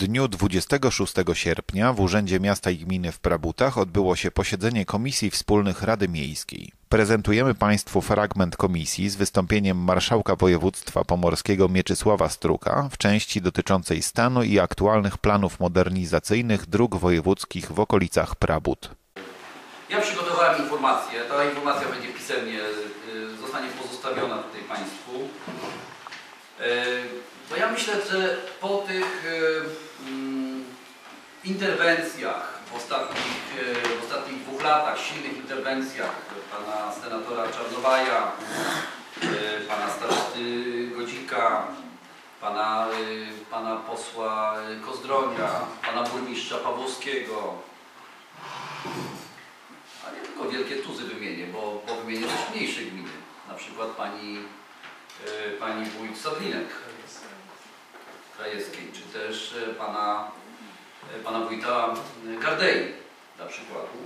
dniu 26 sierpnia w Urzędzie Miasta i Gminy w Prabutach odbyło się posiedzenie Komisji Wspólnych Rady Miejskiej. Prezentujemy Państwu fragment komisji z wystąpieniem Marszałka Województwa Pomorskiego Mieczysława Struka w części dotyczącej stanu i aktualnych planów modernizacyjnych dróg wojewódzkich w okolicach Prabut. Ja przygotowałem informację. Ta informacja będzie pisemnie, y, zostanie pozostawiona tutaj Państwu. Bo ja myślę, że po tych mm, interwencjach w ostatnich, y, w ostatnich dwóch latach, silnych interwencjach pana senatora Czarnowaja, y, pana starosty Godzika, pana, y, pana posła Kozdronia, pana burmistrza Pawłowskiego, a nie tylko wielkie tuzy wymienię, bo, bo wymienię też mniejsze gminy. Na przykład pani, pani wójt Sadlinek Krajewskiej, czy też y, pana, y, pana wójta Gardei dla przykładu.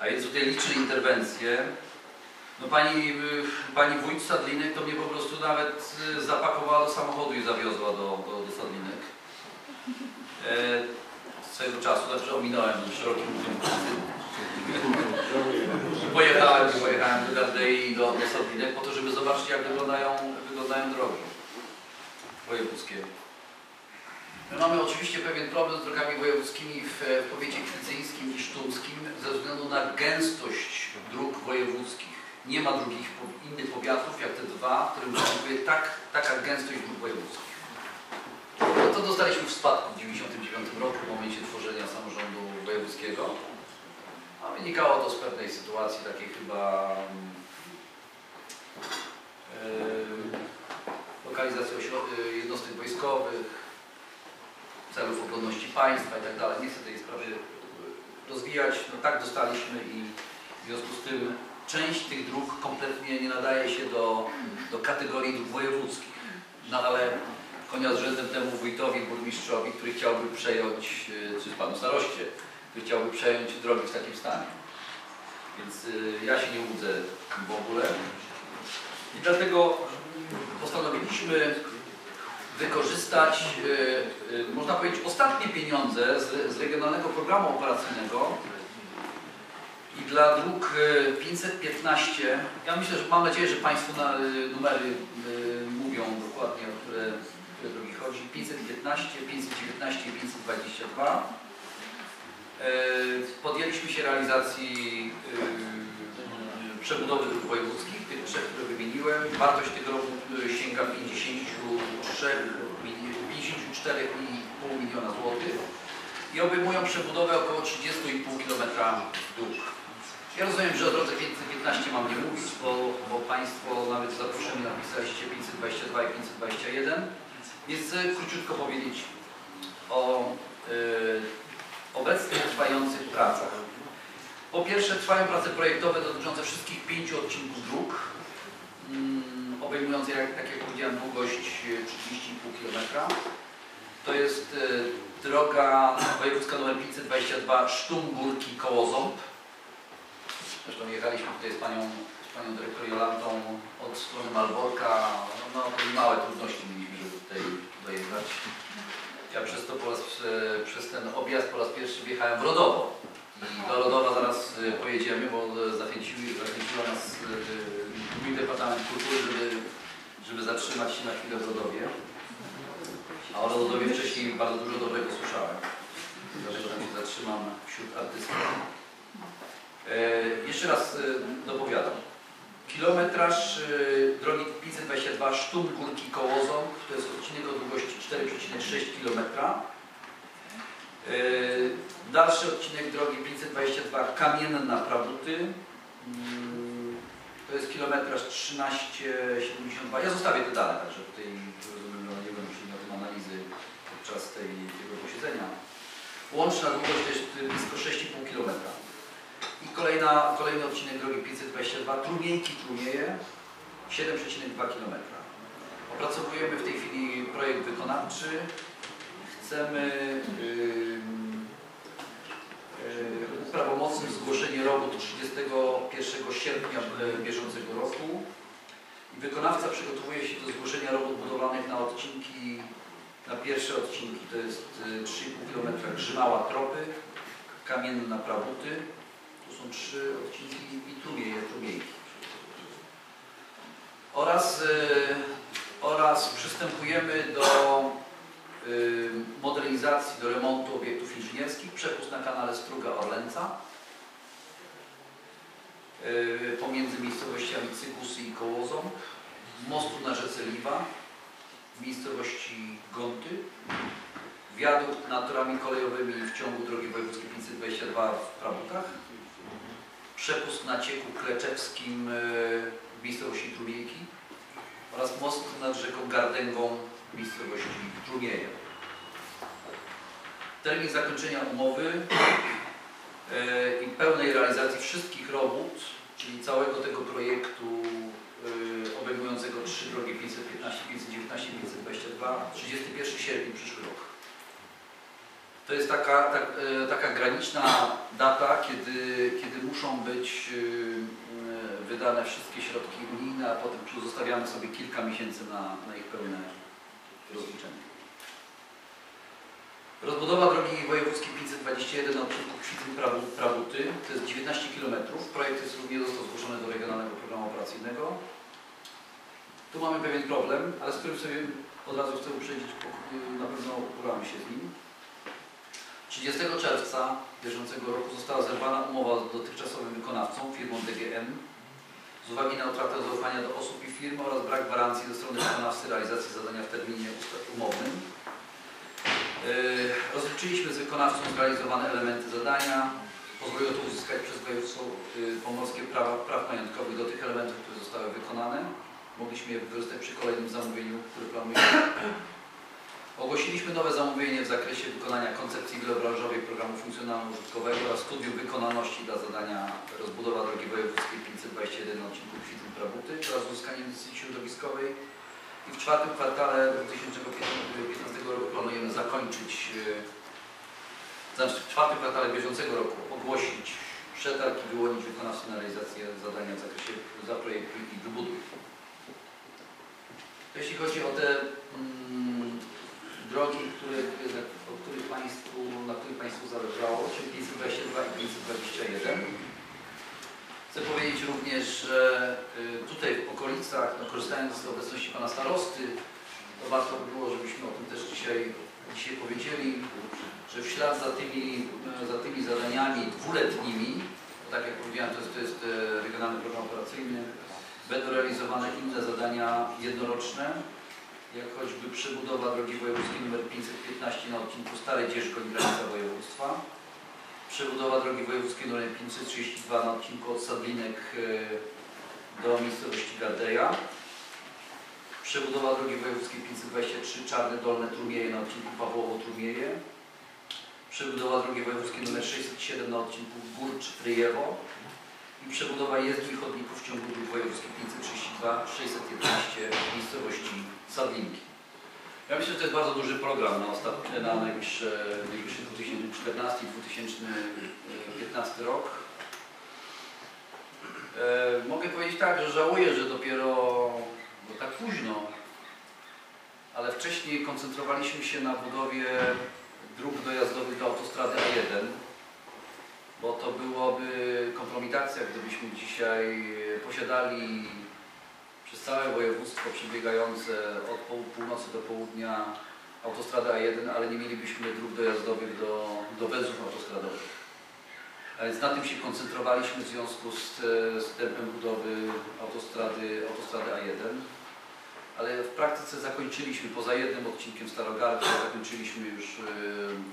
A więc tutaj liczne interwencje. No pani, pani wójt Sadlinek to mnie po prostu nawet zapakowała do samochodu i zawiozła do, do, do Sadlinek. E, swego czasu, znaczy ominąłem szerokim i pojechałem, pojechałem do Gardei do, do Sadlinek po to, żeby zobaczyć jak wyglądają, wyglądają drogi wojewódzkie. My mamy oczywiście pewien problem z drogami wojewódzkimi w, powiecie kwicyńskim i sztumskim ze względu na gęstość dróg wojewódzkich. Nie ma drugich innych powiatów jak te dwa, w którym występuje tak, taka gęstość dróg wojewódzkich. No to dostaliśmy w spadku w 1999 roku w momencie tworzenia samorządu wojewódzkiego. A wynikało to z pewnej sytuacji takiej chyba yy, lokalizacji y, jednostek wojskowych, celów obronności państwa i tak dalej. Nie chcę tej sprawy rozwijać. No tak dostaliśmy i w związku z tym część tych dróg kompletnie nie nadaje się do, do kategorii dróg wojewódzkich. No ale konia z rzędem temu wójtowi, burmistrzowi, który chciałby przejąć, y, czy panu staroście, który chciałby przejąć drogi w takim stanie. Więc y, ja się nie łudzę w ogóle. I dlatego postanowiliśmy wykorzystać, y, y, można powiedzieć, ostatnie pieniądze z, Regionalnego Programu Operacyjnego i dla dróg y, 515, ja myślę, że mam nadzieję, że y, numery y, mówią dokładnie, o które, które drogi chodzi. 515, 519 i 522. Y, Podjęliśmy się realizacji y, przebudowy dróg wojewódzkich, tych trzech, które wymieniłem. Wartość tego roku y, sięga 53, mili- 54,5 miliona złotych i obejmują przebudowę około 30,5 km dróg. Ja rozumiem, że o drodze 515 mam nie mówić, bo, bo Państwo nawet w zaproszeniu napisaliście 522 i 521, więc chcę króciutko powiedzieć o y, obecnie trwających pracach. Po pierwsze trwają prace projektowe dotyczące wszystkich pięciu odcinków dróg, mm, obejmujące, jak, tak jak powiedziałem, długość e, 30,5 km. To jest e, droga wojewódzka nr 522 Sztum-Górki Kołoząb. Zresztą jechaliśmy tutaj z panią, z panią dyrektor Jolantą od strony Malborka. No, no małe trudności mieliśmy, żeby tutaj dojechać. Ja przez to po raz, e, przez ten objazd po raz pierwszy wjechałem w Rodowo. Do Rodowa zaraz e, pojedziemy, bo zachęciły, zachęciła nas Gminny Departament Kultury, żeby, żeby zatrzymać się na chwilę w Rodowie. A o Rodowie wcześniej bardzo dużo dobrego słyszałem. Dlatego tam się zatrzymam wśród artystów. E, jeszcze raz e, dopowiadam. Kilometraż drogi 522 Sztum Górki Kołozą, to jest odcinek o długości 4,6 km. E, Dalszy odcinek drogi 522 Kamienna Prabuty. Mm, To jest kilometraż 13,72. Ja zostawię te dane, także tutaj rozumiem, że nie będę musieli na tym analizy podczas tej, tego posiedzenia. Łączna długość jest blisko 6,5 km. I kolejna, kolejny odcinek drogi 522 Trumiejki Trumieje 7,2 km. Opracowujemy w tej chwili projekt wykonawczy. Chcemy ym, y, prawomocnym zgłoszenie robót 31 sierpnia y, bieżącego roku. Wykonawca przygotowuje się do zgłoszenia robót budowlanych na odcinki Na pierwsze odcinki to jest y, 3,5 km Grzymała Tropy, Kamienna Prabuty. Tu są trzy odcinki i Trumieje, Trumiejki. Oraz, y, oraz przystępujemy do y, modernizacji, do remontu obiektów inżynierskich. Przepust na kanale Struga-Orlęca y, pomiędzy miejscowościami Cygusy i Kołozą. Mostu na rzece Liwa w miejscowości Gonty. Wiadukt nad torami kolejowymi w ciągu drogi wojewódzkiej 522 w Prabukach. Przepust na cieku kleczewskim y, w miejscowości Trumiejki oraz most nad rzeką Gardęgą w miejscowości Trumieje. Termin zakończenia umowy e, i pełnej realizacji wszystkich robót, czyli całego tego projektu e, obejmującego trzy drogi 515, 519, 522, 31 sierpnia przyszły rok. To jest taka, tak, e, taka graniczna data, kiedy, kiedy muszą być e, wydane wszystkie środki unijne, a potem zostawiamy sobie kilka miesięcy na, na ich pełne rozliczenie. Rozbudowa drogi wojewódzkiej 521 na odcinku Kwityn-Prabuty to jest 19 km. Projekt jest również został zgłoszony do Regionalnego Programu Operacyjnego. Tu mamy pewien problem, ale z którym sobie od razu chcę uprzedzić, na pewno uporamy się z nim. 30 czerwca bieżącego roku została zerwana umowa z dotychczasowym wykonawcą, firmą DGM, z uwagi na utratę zaufania do osób i firm oraz brak gwarancji ze strony wykonawcy realizacji zadania w terminie umownym. Yy, Rozliczyliśmy z wykonawcą zrealizowane elementy zadania. Pozwoliło to uzyskać przez województwo yy, pomorskie prawa, praw majątkowych do tych elementów, które zostały wykonane. Mogliśmy je wykorzystać przy kolejnym zamówieniu, które planujemy. Ogłosiliśmy nowe zamówienie w zakresie wykonania koncepcji wielobranżowej programu funkcjonalno-użytkowego oraz studium wykonalności dla zadania rozbudowa drogi wojewódzkiej 521 na odcinku Kwityn-Prabuty oraz uzyskanie decyzji środowiskowej. I w czwartym kwartale 2015 roku planujemy zakończyć, yy, znaczy w czwartym kwartale bieżącego roku ogłosić przetarg i wyłonić wykonawcę na realizację zadania w zakresie zaprojektuj i wybuduj. Jeśli chodzi o te mm, drogi, które, których państwu, na których Państwu zależało, czyli 522 i 521. Chcę powiedzieć również, że y, tutaj w okolicach, no, korzystając z obecności Pana Starosty, to warto by było, żebyśmy o tym też dzisiaj, dzisiaj powiedzieli, że w ślad za tymi, y, za tymi zadaniami dwuletnimi, tak jak powiedziałem, to jest, to jest y, Regionalny Program Operacyjny, będą realizowane inne zadania jednoroczne, jak choćby przebudowa drogi wojewódzkiej nr 515 na odcinku Stare Dzierzgoń, granica województwa, przebudowa drogi wojewódzkiej nr 532 na odcinku od Sadlinek e, do miejscowości Gardeja, przebudowa drogi wojewódzkiej 523 Czarne Dolne Trumieje na odcinku Pawłowo-Trumieje, przebudowa drogi wojewódzkiej nr 607 na odcinku Górcz-Ryjewo i przebudowa jezdni chodników w ciągu dróg wojewódzkich 532 611 w miejscowości Sadlinki. Ja myślę, że to jest bardzo duży program na, ostatnie, na najbliższy, najbliższy 2014-2015 rok. E, mogę powiedzieć tak, że żałuję, że dopiero bo tak późno, ale wcześniej koncentrowaliśmy się na budowie dróg dojazdowych do autostrady A1, bo to byłoby kompromitacja, gdybyśmy dzisiaj posiadali przez całe województwo przebiegające od pół- północy do południa autostradę A1, ale nie mielibyśmy dróg dojazdowych do, do węzłów autostradowych. A więc na tym się koncentrowaliśmy w związku z, e, z tempem budowy autostrady, autostrady A1. Ale w praktyce zakończyliśmy, poza jednym odcinkiem Starogardu, zakończyliśmy już e,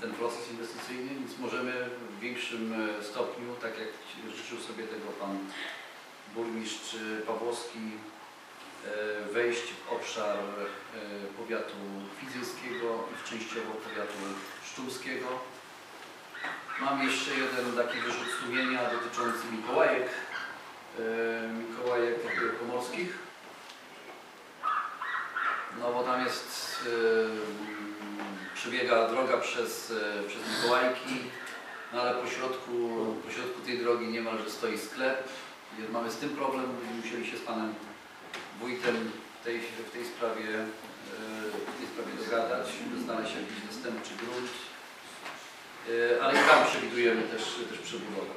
ten proces inwestycyjny, więc możemy w większym e, stopniu, tak jak życzył sobie tego Pan Burmistrz Pawłowski, wejść w obszar e, powiatu fizylskiego i częściowo powiatu sztumskiego. Mam jeszcze jeden taki wyrzut sumienia dotyczący Mikołajek, e, Mikołajek pomorskich. No bo tam jest, e, przebiega droga przez, e, przez Mikołajki, no ale po środku tej drogi niemalże stoi sklep. Mamy z tym problem, będziemy musieli się z panem wójtem w tej, w tej sprawie e, w tej sprawie dogadać, znaleźć jakiś zastępczy grunt. E, Ale i tam przewidujemy też, też przebudowę.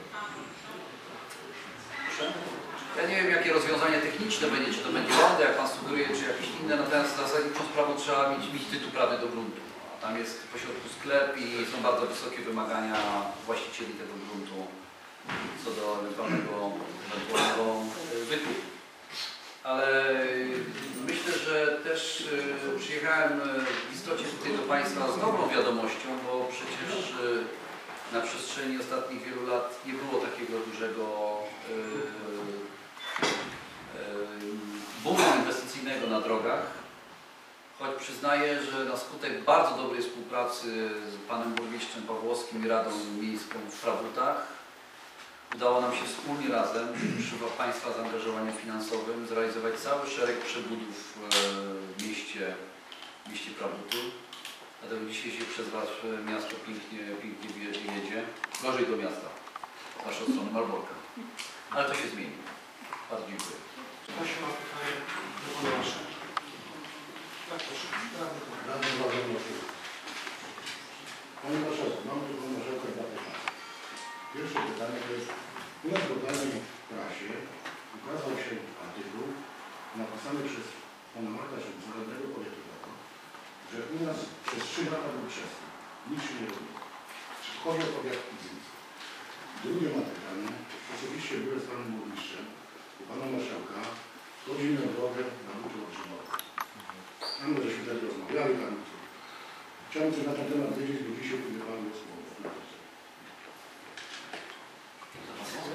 Ja nie wiem, jakie rozwiązanie techniczne będzie, czy to będzie rondo, jak Pan sugeruje, czy jakieś inne, natomiast zasadniczą sprawą trzeba mieć, mieć tytuł prawy do gruntu. Tam jest po środku sklep i są bardzo wysokie wymagania właścicieli tego gruntu co do ewentualnego, ewentualnego wykupu. Ale myślę, że też e, przyjechałem e, w istocie tutaj do Państwa z dobrą wiadomością, bo przecież e, na przestrzeni ostatnich wielu lat nie było takiego dużego boomu inwestycyjnego na drogach. Choć przyznaję, że na skutek bardzo dobrej współpracy z panem burmistrzem Pawłowskim i Radą Miejską w Prawutach udało nam się wspólnie razem, przy Państwa zaangażowaniu finansowym, zrealizować cały szereg przebudów e, w mieście, w mieście Prabuty. Dlatego dzisiaj się przez Wasze miasto pięknie, pięknie jedzie. Gorzej do miasta, z Waszej strony Malborka. Ale to się zmieni. Bardzo dziękuję. Ktoś ma pytanie do pana? Tak, proszę. Radny Władimir. Panie Marszałku, mam do Pana Marszałka dwa pytania. Pierwsze pytanie to jest, nieodpowiednio w prasie ukazał się artykuł napisany przez Pana Marka Szybca, radnego powiatowego, że u nas przez trzy lata był przestój. Nic nie robi. Czy chodzi o powiat Piwnicy? Drugie ma pytanie. Osobiście byłem z Panem Burmistrzem u Pana Marszałka. Chodzi mi drogę na Buczu Otrzymowe. Tam żeśmy wtedy rozmawiali, tam chciałem coś na ten temat wiedzieć, bo dzisiaj kiedy Pan głos mówił.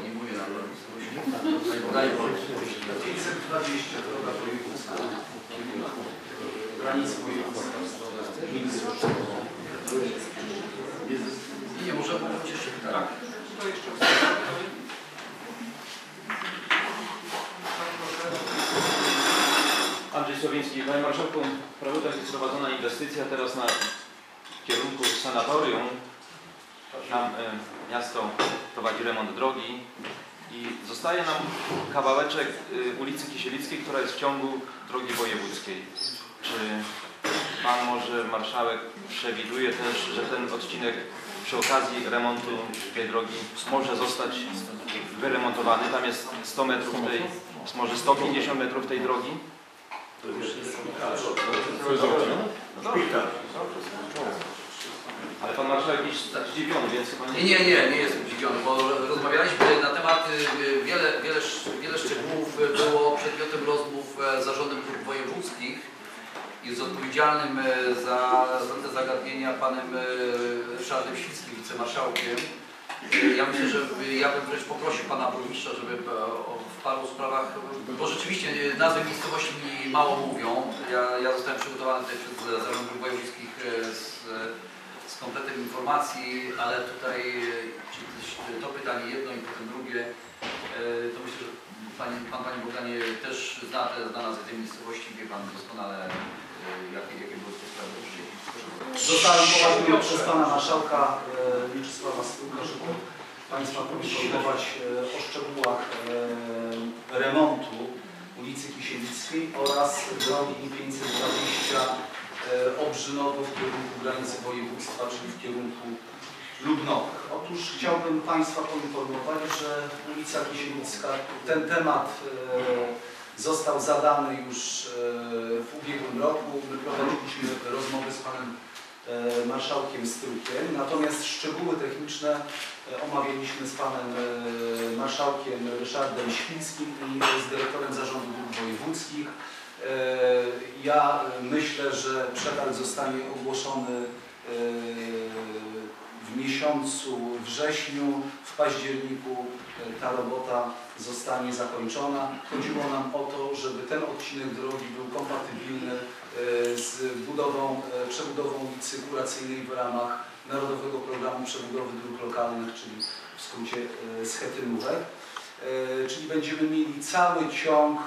Nie mówię na to. Daj Boże. 520 droga wojewódzka. Granic województwa. Nie, może mówić jeszcze Tak, tak. to jeszcze Andrzej Słowiński. Panie Marszałku, w Prawutach jest prowadzona inwestycja teraz na kierunku sanatorium. Tam e, miasto prowadzi remont drogi i zostaje nam kawałeczek e, ulicy Kisielickiej, która jest w ciągu drogi wojewódzkiej. Czy Pan może Marszałek przewiduje też, że ten odcinek przy okazji remontu tej drogi może zostać wyremontowany? Tam jest 100 metrów tej, może 150 metrów tej drogi? No dobrze. Ale pan marszałek jest zdziwiony, więc chyba Nie, nie, nie, nie jestem zdziwiony, bo rozmawialiśmy na temat y, wiele, wiele, wiele szczegółów było przedmiotem rozmów e, z zarządem dróg wojewódzkich i z odpowiedzialnym e, za, za te zagadnienia panem e, Ryszardem Świckim, wicemarszałkiem. E, Ja myślę, że ja bym wręcz poprosił pana burmistrza, żeby e, w paru sprawach, bo rzeczywiście e, nazwy miejscowości mi mało mówią. Ja, ja zostałem przygotowany tutaj przez zarząd dróg wojewódzkich e, z, z kompletem informacji, ale tutaj e, to pytanie jedno i potem drugie, e, to myślę, że Pani, Pan Panie Bogdanie też zna, te, zna nazwy tej miejscowości, wie Pan doskonale e, jakie, jakie były te sprawy. Zostałem poważnie przez Pana Marszałka e, Mieczysława Stuka, żeby Państwa poinformować e, o szczegółach e, remontu ulicy Kisielickiej oraz drogi 520 e, Obrzynowo w kierunku granicy województwa, czyli w kierunku Lubnowych. Otóż chciałbym Państwa poinformować, że ulica Kisielicka, ten temat został zadany już e, w ubiegłym roku. My prowadziliśmy rozmowy z Panem e, Marszałkiem Strukiem, natomiast szczegóły techniczne e, omawialiśmy z Panem Marszałkiem Ryszardem Świńskim i z Dyrektorem Zarządu Dróg Wojewódzkich. Ja myślę, że przetarg zostanie ogłoszony w miesiącu wrześniu, w październiku e, ta robota zostanie zakończona. Chodziło nam o to, żeby ten odcinek drogi był kompatybilny e, z budową, e, przebudową ulicy Kuracyjnej w ramach Narodowego Programu Przebudowy Dróg Lokalnych, czyli w skrócie schetynówek. Czyli będziemy mieli cały ciąg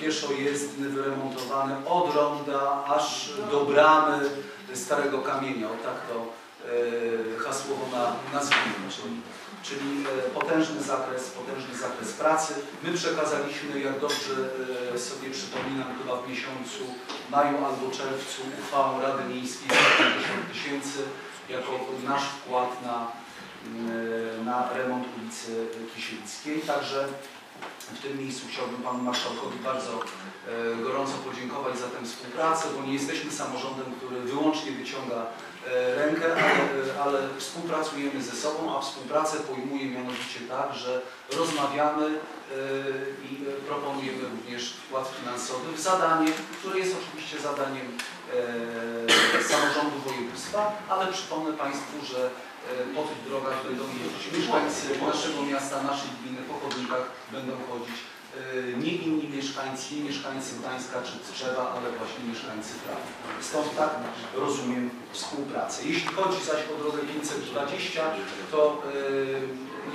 pieszojezdny wyremontowany od ronda aż do bramy Starego Kamienia. O tak to hasłowo na, nazwijmy. Czyli czyli e, potężny zakres, potężny zakres pracy. My przekazaliśmy, jak dobrze e, sobie przypominam, chyba w miesiącu maju albo czerwcu uchwałą Rady Miejskiej za 50 tysięcy jako nasz wkład na, na remont ulicy Kisielskiej. Także w tym miejscu chciałbym Panu Marszałkowi bardzo e, gorąco podziękować za tę współpracę, bo nie jesteśmy samorządem, który wyłącznie wyciąga e, rękę, ale, ale współpracujemy ze sobą, a współpracę pojmuję mianowicie tak, że rozmawiamy e, i e, proponujemy również wkład finansowy w zadanie, które jest oczywiście zadaniem e, samorządu województwa, ale przypomnę Państwu, że e, po tych drogach będą jeździć mieszkańcy naszego miasta, naszej gminy, po chodnikach będą chodzić e, nie inni mieszkańcy, nie mieszkańcy Gdańska czy Tczewa, ale właśnie mieszkańcy Prawa. Stąd tak rozumiem współpracę. Jeśli chodzi zaś o drogę 520, to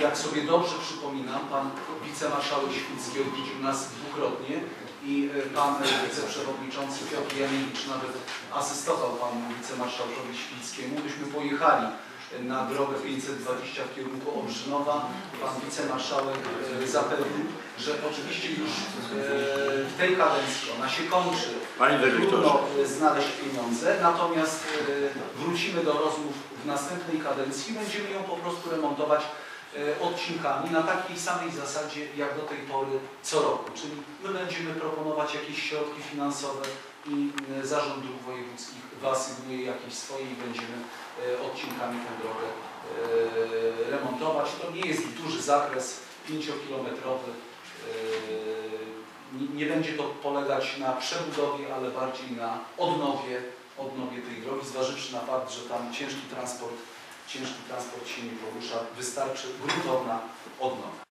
e, jak sobie dobrze przypominam, pan wicemarszałek Świcki odwiedził nas dwukrotnie i e, pan wiceprzewodniczący Piotr Janiewicz nawet asystował panu wicemarszałkowi Świckiemu. Myśmy pojechali na drogę 520 w kierunku Olbrzynowa. Pan wicemarszałek e, zapewnił, że oczywiście już e, w tej kadencji ona się kończy. Panie. Trudno e, znaleźć pieniądze, natomiast wrócimy do rozmów w następnej kadencji i będziemy ją po prostu remontować odcinkami na takiej samej zasadzie jak do tej pory co roku. Czyli my będziemy proponować jakieś środki finansowe i e, Zarząd Dróg Wojewódzkich wyasygnuje jakieś swoje i będziemy e, odcinkami tę drogę e, remontować. To nie jest duży zakres, 5-kilometrowy. Nie, nie będzie to polegać na przebudowie, ale bardziej na odnowie, odnowie tej drogi, zważywszy na fakt, że tam ciężki transport, ciężki transport się nie porusza, wystarczy gruntowna odnowa.